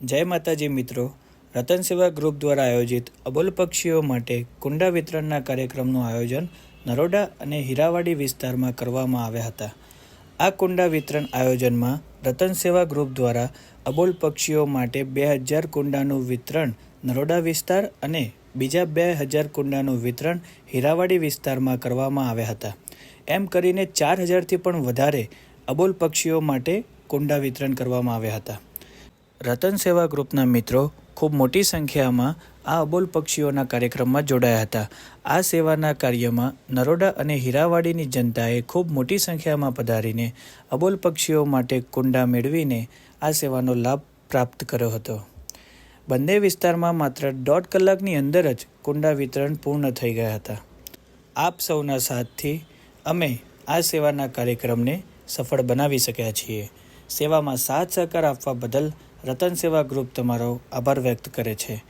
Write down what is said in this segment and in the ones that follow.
જય માતાજી મિત્રો. રતન સેવા ગ્રુપ દ્વારા આયોજિત અબોલ પક્ષીઓ માટે કુંડા વિતરણના કાર્યક્રમનું આયોજન નરોડા અને હીરાવાડી વિસ્તારમાં કરવામાં આવ્યા હતા. આ કુંડા વિતરણ આયોજનમાં રતન સેવા ગ્રુપ દ્વારા અબોલ પક્ષીઓ માટે બે હજાર કુંડાનું વિતરણ નરોડા વિસ્તાર અને બીજા બે હજાર કુંડાનું વિતરણ હીરાવાડી વિસ્તારમાં કરવામાં આવ્યા હતા. એમ કરીને ચાર હજારથી પણ વધારે અબોલ પક્ષીઓ માટે કુંડા વિતરણ કરવામાં આવ્યા હતા. રતન સેવા ગ્રુપના મિત્રો ખૂબ મોટી સંખ્યામાં આ અબોલ પક્ષીઓના કાર્યક્રમમાં જોડાયા હતા. આ સેવાના કાર્યમાં નરોડા અને હીરાવાડીની જનતાએ ખૂબ મોટી સંખ્યામાં પધારીને અબોલ પક્ષીઓ માટે કુંડા મેળવીને આ સેવાનો લાભ પ્રાપ્ત કર્યો હતો. બંને વિસ્તારમાં માત્ર દોઢ કલાકની અંદર જ કુંડા વિતરણ પૂર્ણ થઈ ગયા હતા. આપ સૌના સાથથી અમે આ સેવાના કાર્યક્રમને સફળ બનાવી શક્યા છીએ. સેવામાં સાથ સહકાર આપવા બદલ રતન સેવા ગ્રુપ તમારો આભાર વ્યક્ત કરે છે.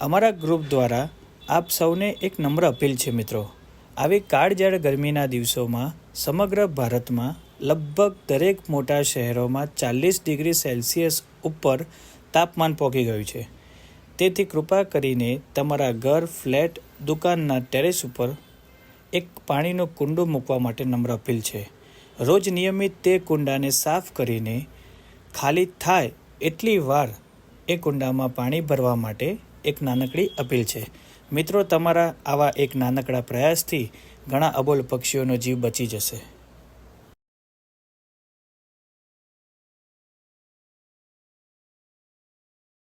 અમારા ગ્રુપ દ્વારા આપ સૌને એક નમ્ર અપીલ છે મિત્રો. આવી કાળઝાળ ગરમીના દિવસોમાં સમગ્ર ભારતમાં લગભગ દરેક મોટા શહેરોમાં ચાલીસ ડિગ્રી સેલ્સિયસ ઉપર તાપમાન પહોંચી ગયું છે. તેથી કૃપા કરીને તમારા ઘર, ફ્લેટ, દુકાનના ટેરેસ ઉપર એક પાણીનો કુંડો મૂકવા માટે નમ્ર અપીલ છે. રોજ નિયમિત તે કુંડાને સાફ કરીને ખાલી થાય એટલી વાર એ કુંડામાં પાણી ભરવા માટે એક નાનકડી અપીલ છે. મિત્રો, તમારા આવા એક નાનકડા પ્રયાસથી ઘણા અબોલ પક્ષીઓનો જીવ બચી જશે.